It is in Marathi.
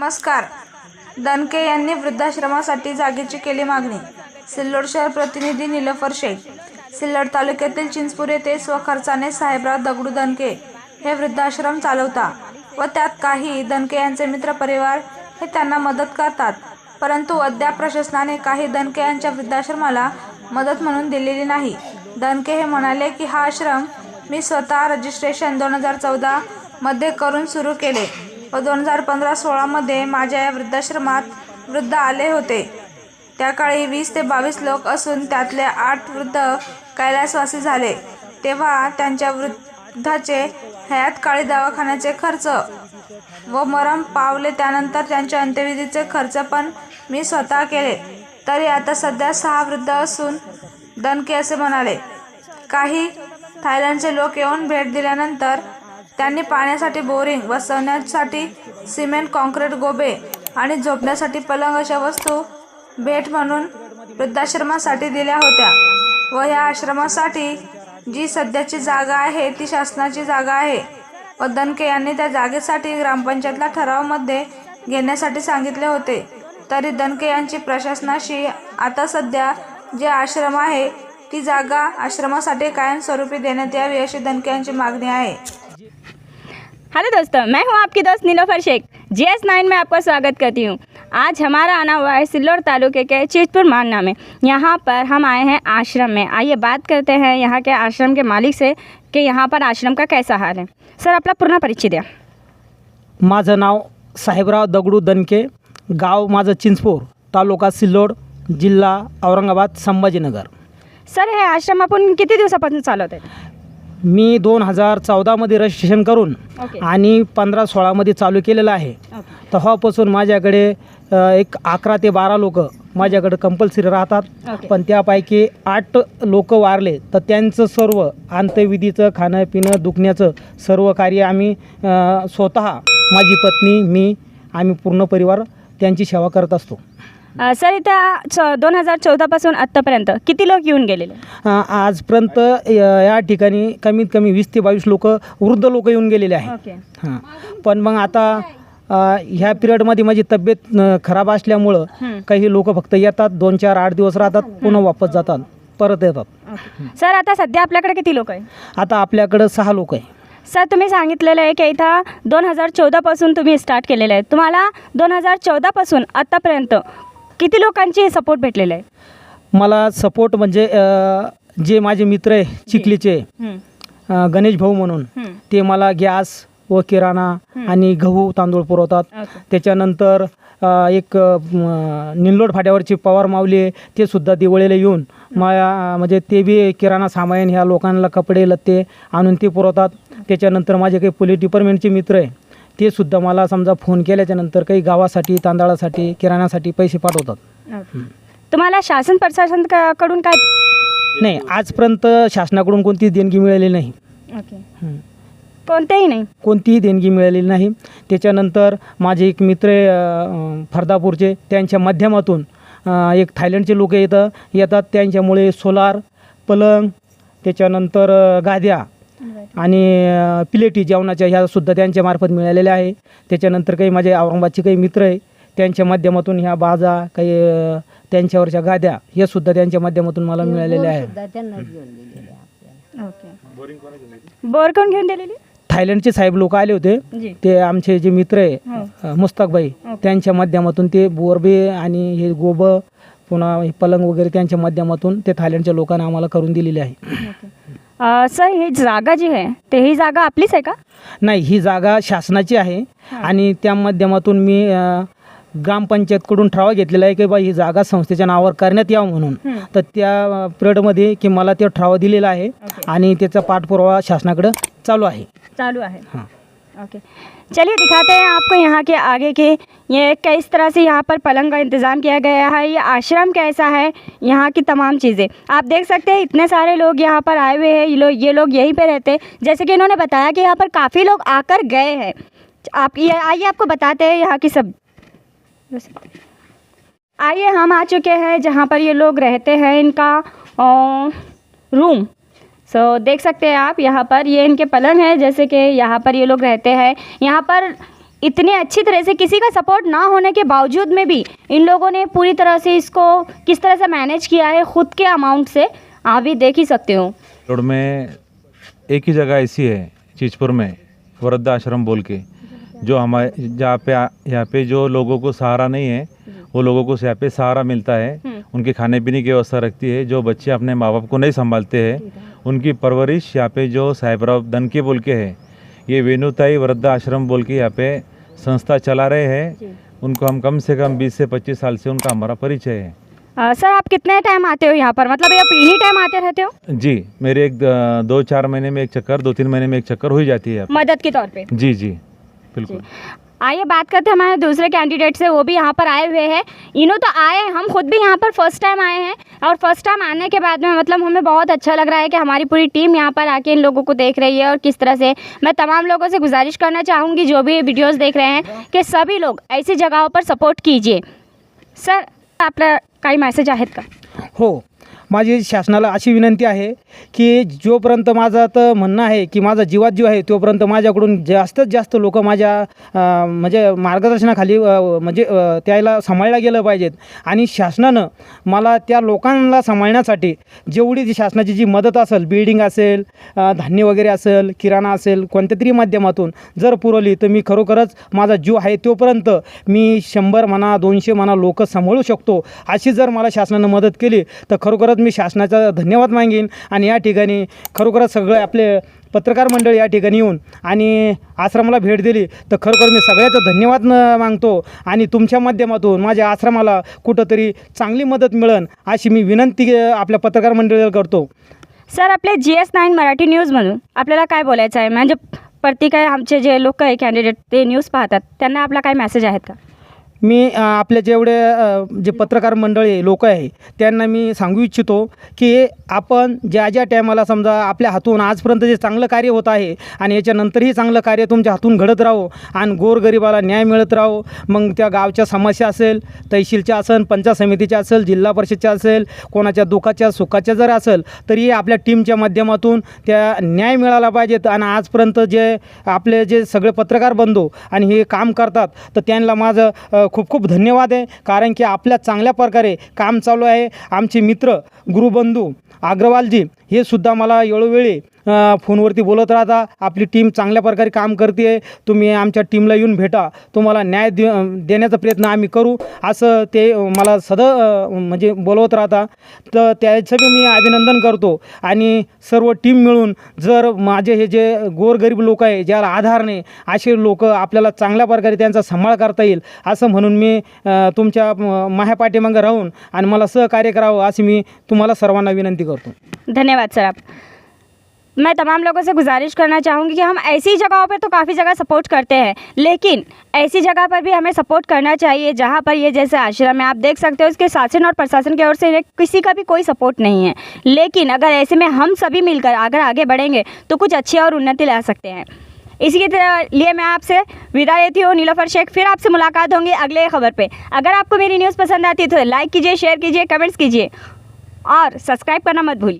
नमस्कार. दणके यांनी वृद्धाश्रमासाठी जागेची केली मागणी. सिल्लोड शहर प्रतिनिधी निलफर शेख सिल्लोड तालुक्यातील चिंचपूर येथे स्वखर्चाने साहेबराव दगडू दणके हे वृद्धाश्रम चालवता व त्यात काही दनके यांचे मित्रपरिवार हे त्यांना मदत करतात. परंतु अद्याप प्रशासनाने काही दनके यांच्या वृद्धाश्रमाला मदत म्हणून दिलेली नाही. दणके हे म्हणाले की हा आश्रम मी स्वतः रजिस्ट्रेशन दोन हजार चौदा मध्ये करून सुरू केले. व दोन हजार पंधरा सोळामध्ये माझ्या या वृद्धाश्रमात वृद्ध आले होते. त्या काळी वीस ते बावीस लोक असून त्यातले आठ वृद्ध कैलासवासी झाले. तेव्हा त्यांच्या वृद्धाचे हयात काळी दवाखान्याचे खर्च व मरम पावले त्यानंतर त्यांच्या अंत्यविधीचे खर्च पण मी स्वतः केले. तरी आता सध्या सहा वृद्ध असून दणके असे म्हणाले. काही थायलंडचे लोक येऊन भेट दिल्यानंतर त्यांनी पाण्यासाठी बोरिंग बसवण्यासाठी सिमेंट कॉन्क्रीट गोबे आणि झोपण्यासाठी पलंग अशा वस्तू भेट म्हणून वृद्धाश्रमासाठी दिल्या होत्या व या आश्रमासाठी जी सध्याची जागा आहे ती शासनाची जागा आहे. व दणके यांनी त्या जागेसाठी ग्रामपंचायतला ठरावामध्ये घेण्यासाठी सांगितले होते. तरी दणके यांची प्रशासनाशी आता सध्या जे आश्रम आहे ती जागा आश्रमासाठी कायमस्वरूपी देण्यात यावी अशी दणके यांची मागणी आहे. हेलो दोस्तों मैं हूँ आपकी दोस्त Nilofar Shaikh. G S nine में आपका स्वागत करती हूँ। आज हमारा आना हुआ है सिल्लोड तालुके के चीजपुर मानना में। यहाँ पर हम आए हैं आश्रम में। आइए बात करते हैं यहाँ के आश्रम के मालिक से कि यहाँ पर आश्रम का कैसा हाल है। सर आपला पूर्ण परिचय द्या माझं नाव साहेबराव दगडू दणके गाव माझं चिंचपूर तालुका सिल्लोड जिल्हा औरंगाबाद संभाजीनगर. सर हे आश्रम आपण किती दिवसापासून चालवत आहे मी दोन हजार चौदामध्ये रजिस्ट्रेशन करून ओके. आणि पंधरा सोळामध्ये चालू केलेलं आहे. ओके. तेव्हापासून माझ्याकडे अ, एक अकरा ते बारा लोक माझ्याकडे कंपल्सरी राहतात. ओके. पण त्यापैकी आठ लोक वारले. तर त्यांचं सर्व अंत्यविधीचं खाणं पिणं दुखण्याचं सर्व कार्य आम्ही अ, स्वतः माझी पत्नी मी आम्ही पूर्ण परिवार त्यांची सेवा करत असतो. अ, सर इथं च दोन हजार चौदापासून आत्तापर्यंत किती लोक येऊन गेलेले? आजपर्यंत य- या ठिकाणी कमीत कमी वीस ते बावीस लोक वृद्ध लोक येऊन गेलेले आहेत. ओके. हां. पण मग आता अ, ह्या पिरियडमध्ये माझी तब्येत अ, खराब असल्यामुळं. काही लोक फक्त येतात दोन चार आठ दिवस राहतात पुन्हा वापस जातात परत येतात. सर आता सध्या आपल्याकडे किती लोक आहे आता आपल्याकडं सहा लोक आहे सर तुम्ही सांगितलेलं आहे की इथं दोन हजार चौदापासून तुम्ही स्टार्ट केलेलं आहे. तुम्हाला दोन हजार चौदापासून आत्तापर्यंत किती लोकांची सपोर्ट भेटलेलं आहे? मला सपोर्ट म्हणजे अ, जे माझे मित्र आहे चिखलीचे अ, गणेश भाऊ म्हणून ते मला गॅस व किराणा आणि गहू तांदूळ पुरवतात. ओके. त्याच्यानंतर अ, एक अ, म, निंलोड फाट्यावरचे पवार माऊली आहे, ते सुद्धा दिवाळीला येऊन माया म्हणजे ते बी किराणा सामान ह्या लोकांना कपडे लत्ते आणून ते पुरवतात. त्याच्यानंतर माझे काही पोलीस डिपार्टमेंटचे मित्र आहे ते सुद्धा मला समजा फोन केल्याच्यानंतर काही गावासाठी तांदळासाठी किराणासाठी पैसे पाठवतात. तुम्हाला शासन प्रशासन क- कडून काय नाही आजपर्यंत शासनाकडून कोणतीच देणगी मिळालेली नाही. ओके. हं. कोणतेही नाही. कोणतीही देणगी मिळालेली नाही. त्याच्यानंतर माझे एक मित्र आहे, अ, फरदापूरचे त्यांच्या माध्यमातून अ, एक थायलंडचे लोक येतं येतात. त्यांच्यामुळे सोलार पलंग त्याच्यानंतर अ, गाद्या आणि प्लेटी जेवणाच्या ह्या सुद्धा त्यांच्या मार्फत मिळालेल्या आहे. त्याच्यानंतर काही माझे औरंगाबादचे काही मित्र आहे त्यांच्या माध्यमातून ह्या बाजा काही त्यांच्यावरच्या गाद्या हे सुद्धा त्यांच्या माध्यमातून मला मिळालेल्या आहे ओके. बोर कोण घेऊन दिलेली? थायलंडचे साहेब लोक आले होते. जी. ते आमचे जे मित्र आहे हो. मुस्ताकबाई त्यांच्या माध्यमातून ते बोरबे आणि हे गोब पुन्हा हे पलंग वगैरे त्यांच्या माध्यमातून ते थायलंडच्या लोकांना आम्हाला करून दिलेली आहे. ओके. अ, सर ही जागा जी आहे ते ही जागा आपलीच आहे का? नाही ही जागा शासनाची आहे आणि त्या माध्यमातून मी अ, ग्रामपंचायतकडून ठराव घेतलेला आहे की बा ही जागा संस्थेच्या नावावर करण्यात यावं म्हणून. तर त्या पिरियडमध्ये की मला ते ठराव दिलेला आहे. आणि त्याचा पाठपुरावा शासनाकडं चालू आहे. चालू है हाँ. ओके चलिए दिखाते हैं आपको यहाँ के आगे के। ये किस तरह से यहाँ पर पलंग का इंतज़ाम किया गया है, ये आश्रम कैसा है, यहाँ की तमाम चीज़ें। आप देख सकते हैं इतने सारे लोग यहाँ पर आए हुए हैं, ये लोग ये लोग यहीं पर रहते हैं। जैसे कि इन्होंने बताया कि यहाँ पर काफ़ी लोग आकर गए हैं। आप ये, आइए आपको बताते हैं यहाँ की सब। आइए हम आ चुके हैं जहाँ पर ये लोग रहते हैं इनका रूम सो so, देख सकते हैं आप यहाँ पर ये इनके पलंग है जैसे कि यहाँ पर ये लोग रहते हैं। यहाँ पर इतने अच्छी तरह से किसी का सपोर्ट ना होने के बावजूद में भी इन लोगों ने पूरी तरह से इसको किस तरह से मैनेज किया है खुद के अमाउंट से आप भी देख ही सकते हो। रोड में एक ही जगह ऐसी है चीजपुर में वृद्ध आश्रम बोल के जो हमारे जहाँ पे यहाँ पे जो लोगों को सहारा नहीं है वो लोगों को यहाँ पे सहारा मिलता है। उनके खाने पीने की व्यवस्था रखती है जो बच्चे अपने माँ बाप को नहीं संभालते हैं उनकी परवरिश यहाँ पे जो साहेबराव दनके बोल के है। ये वेणुताई वृद्ध आश्रम बोल के यहाँ पे संस्था चला रहे हैं। उनको हम कम से कम 20 से 25 साल से उनका हमारा परिचय है। अ, सर आप कितने टाइम आते हो यहाँ पर? मतलब आप इन्हीं टाइम आते रहते हो? जी मेरे एक दो चार महीने में एक चक्कर दो तीन महीने में एक चक्कर हो ही जाती है मदद के तौर पे? जी जी बिल्कुल। आइए बात करते हैं हमारे दूसरे कैंडिडेट से, वो भी यहाँ पर आए हुए हैं। इन्हों तो आए हम खुद भी यहाँ पर फ़र्स्ट टाइम आए हैं। और फ़र्स्ट टाइम आने के बाद में मतलब हमें बहुत अच्छा लग रहा है कि हमारी पूरी टीम यहाँ पर आके इन लोगों को देख रही है और किस तरह से। मैं तमाम लोगों से गुजारिश करना चाहूँगी, जो भी वीडियोज़ देख रहे हैं, कि सभी लोग ऐसी जगहों पर सपोर्ट कीजिए। सर आपला काही मेसेज आहेत का हो माझी शासनाला अशी विनंती आहे की जोपर्यंत माझं तर म्हणणं आहे की माझा जीवात जीव आहे तोपर्यंत माझ्याकडून जास्तीत जास्त लोक माझ्या म्हणजे मार्गदर्शनाखाली म्हणजे त्याला सांभाळल्या गेलं पाहिजेत. आणि शासनानं मला त्या लोकांना सांभाळण्यासाठी जेवढी जी शासनाची जी मदत असेल बिल्डिंग असेल धान्य वगैरे असेल किराणा असेल कोणत्या तरी माध्यमातून जर पुरवली तर मी खरोखरच माझा जीव आहे तोपर्यंत मी शंभर म्हणा दोनशे म्हणा लोक सांभाळू शकतो. अशी जर मला शासनानं मदत केली तर खरोखरच मी शासनाचा धन्यवाद मागेन आणि या ठिकाणी खरोखरच सगळे आपले पत्रकार मंडळ या ठिकाणी येऊन आणि आश्रमाला भेट दिली तर खरोखर मी सगळ्याचा धन्यवाद मागतो आणि तुमच्या माध्यमातून माझ्या आश्रमाला कुठंतरी चांगली मदत मिळेल अशी मी विनंती आपल्या पत्रकार मंडळीला करतो. सर आपले जी एस नाईन मराठी न्यूजमधून आपल्याला काय बोलायचं आहे? म्हणजे प्रत्येक आमचे जे लोक आहे कॅन्डिडेट ते न्यूज पाहतात. त्यांना आपला काय मेसेज आहेत का? मी आपल्या जेवढे जे पत्रकार मंडळी लोक आहे त्यांना मी सांगू इच्छितो की आपण ज्या ज्या टायमाला समजा आपल्या हातून आजपर्यंत जे चांगलं कार्य होत आहे आणि याच्यानंतरही चांगलं कार्य तुमच्या हातून घडत राहो आणि गोरगरिबाला न्याय मिळत राहो मग त्या गावच्या समस्या असेल तहसीलच्या असेल पंचायत समितीच्या असेल जिल्हा परिषदच्या असेल कोणाच्या दुःखाच्या सुखाच्या जर असेल तरी आपल्या टीमच्या माध्यमातून त्या न्याय मिळाला पाहिजेत आणि आजपर्यंत जे आपले जे सगळे पत्रकार बंधू आणि हे काम करतात तर त्यांना माझं खूप खूप धन्यवाद आहे. कारण की आपल्या चांगल्या प्रकारे काम चालू आहे. आमचे मित्र गुरुबंधू अग्रवालजी हे सुद्धा मला वेळोवेळी फोनवरती बोलत राहता. आपली टीम चांगल्या प्रकारे काम करते. आहे तुम्ही आमच्या टीमला येऊन भेटा. तुम्हाला न्याय दे देण्याचा प्रयत्न आम्ही करू. असं ते मला सद म्हणजे बोलवत राहता. तर त्याचं बी मी अभिनंदन करतो. आणि सर्व टीम मिळून जर माझे हे जे गोरगरीब लोक आहे ज्याला आधार नाही असे लोक आपल्याला चांगल्या प्रकारे त्यांचा सांभाळ करता येईल असं म्हणून मी तुमच्या अ, पाठीमागं राहून आणि मला सहकार्य करावं अशी मी तुम्हाला सर्वांना विनंती करतो. धन्यवाद सर आप. मैं तमाम लोगों से गुजारिश करना चाहूँगी कि हम ऐसी जगहों पर तो काफ़ी जगह सपोर्ट करते हैं, लेकिन ऐसी जगह पर भी हमें सपोर्ट करना चाहिए, जहाँ पर ये जैसे आश्रम है आप देख सकते हो उसके शासन और प्रशासन की ओर से किसी का भी कोई सपोर्ट नहीं है। लेकिन अगर ऐसे में हम सभी मिलकर अगर आगे बढ़ेंगे तो कुछ अच्छी और उन्नति ला सकते हैं। इसी के लिए मैं आपसे विदा लेती हूँ, नीलोफर शेख, फिर आपसे मुलाकात होंगी अगले खबर पे। अगर आपको मेरी न्यूज़ पसंद आती है तो लाइक कीजिए शेयर कीजिए कमेंट्स कीजिए, और सब्सक्राइब करना मत भूलिए।